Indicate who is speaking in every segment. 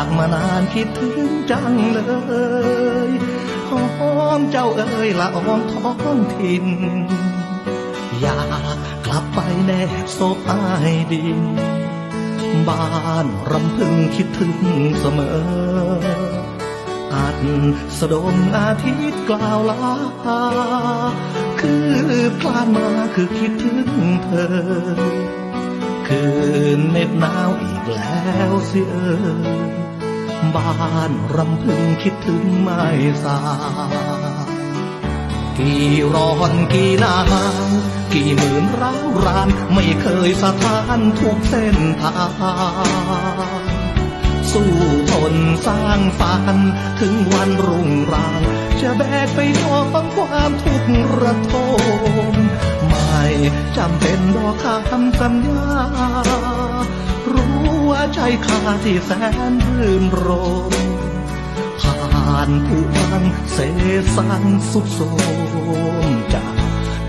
Speaker 1: ากมานานคิดถึงจังเลยหอมเจ้าเอ๋ยละอองท้องถิ่น อยากกลับไปแนบโซบอายดิน บ้านรำพึงคิดถึงเสมอ อาจสะดมอาทิตย์กล่าวลา คือคลานมาคือคิดถึงเธอคืนเหน็บหนาวอีกแล้วเสียเอ่ย บ้านรำพึงคิดถึงไม่สา กี่ร้อนกี่หนาวกี่หมื่นร้าวราน ไม่เคยสถานทุกเส้นทางสู้ทนสร้างฝันถึงวันรุ่งรางจะแบกไปท้องความทุกข์ระทมไม่จำเป็นบอกคำสัญญา รู้ว่าใจข้าที่แสนรื่นรมผ่านผู้พังเสสันสุดโทมจะ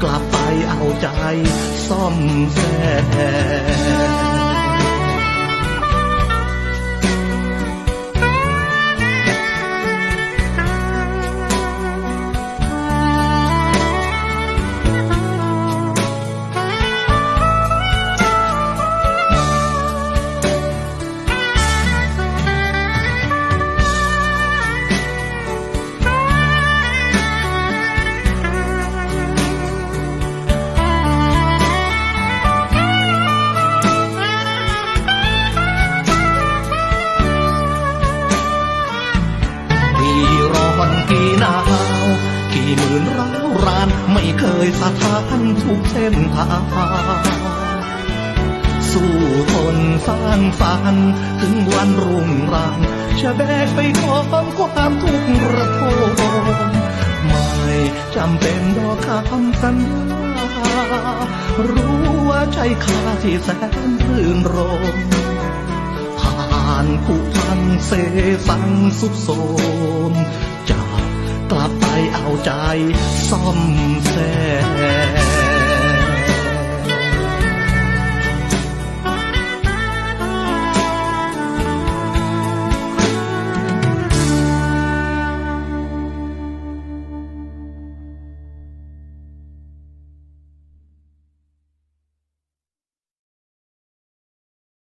Speaker 1: กลับไปเอาใจซ่อมแซม ไม่เคยสถานทุกเส้นทางสู้ทนสร้างฝันถึงวันรุ่งรางจะแบกไปของความทุกข์ระทมไม่จำเป็นดอกคำสัญญารู้ว่าใจข้าที่แสนรื่นรมผ่านผู้พังเสสังสุดโทรม กลับไปเอาใจซ่อมแซม